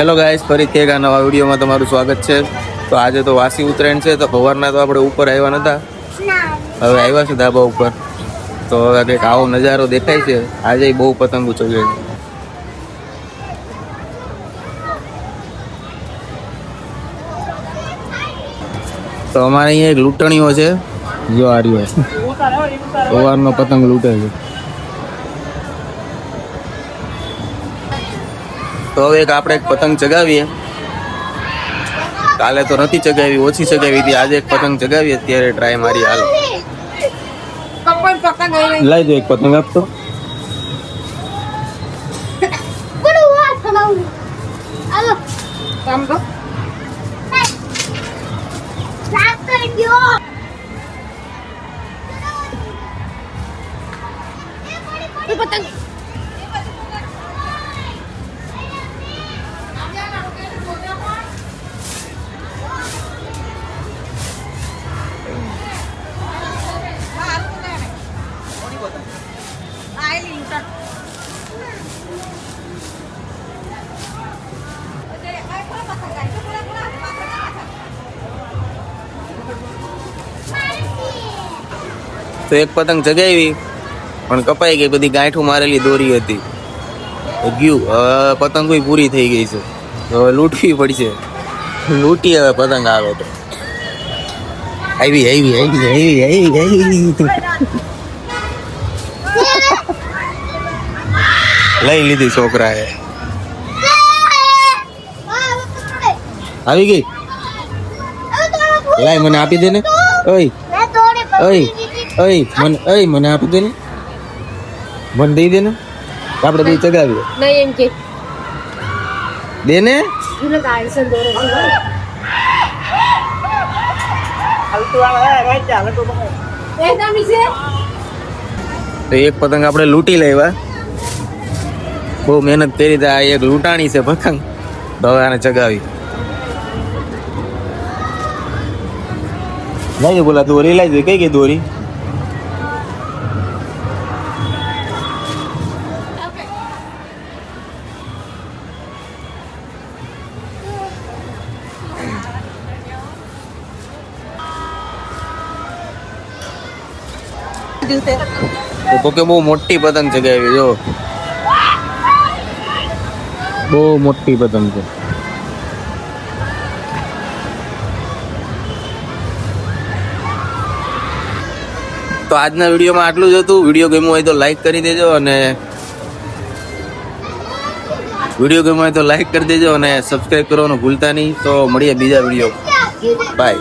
Hello guys ફરીથી એક આ નવા વિડીયોમાં તમારું સ્વાગત છે. તો આજે તો વાસી ઉત્તરાયણ છે, તો ભવારના તો આપણે ઉપર આવ્યા નતા. હવે આવ્યા છે ધાબા ઉપર. તો હવે કંઈક આવો નજારો દેખાય છે. આજે બહુ પતંગો ચગે છે. તો અમારે અહીંયા એક લૂંટણીઓ છે. જો આ સવારનો પતંગ લૂંટે છે. તો હવે એક આપણે એક પતંગ ચગાવીએ. કાલે તો નથી ચગાવી ઓછી ચગાવી હતી. આજે એક પતંગ ચગાવીએ અત્યારે ટ્રાય મારી હાલ. લઈ દો એક પતંગ આપતો. સમજો પતંગ તો એક પતંગ ચગાવી પણ કપાઈ ગઈ, બધી ગાંઠું મારેલી દોરી હતી. ગયું, હવે પતંગો પૂરી થઈ ગઈ છે. હવે લૂંટવી પડશે. લૂંટી હવે પતંગ આવે તો. આવી આવી આવી આવી આવી. લઈ લીધી છોકરાએ. આવી ગઈ? લાય મને આપી દે ને. ઓય. ઓય. ઓય મને ઓય મને આપી દે ને. મને દઈ દે ને. આપણે બે ચગાવીએ. નહીં એમ કે. દે ને? તો એક પતંગ આપણે લૂંટી લેવા. બહુ મહેનત કરી હતી એક લૂંટાણી છે પતંગ તો હવે આને ચગાવી લાવી બોલા દોરી લાવી કઈ કઈ દોરી? તો કે બહુ મોટી પતંગ ચગાવી જો. બહુ મોટી પતંગ છે. તો આજના વિડીયોમાં આટલું જ હતું. વીડિયો ગમ્યો હોય તો લાઈક કરી દેજો અને વીડિયો ગમ્યો હોય તો લાઈક કરી દેજો અને સબસ્ક્રાઈબ કરવાનું ભૂલતા નહીં. તો મળીએ બીજા વીડિયો. બાય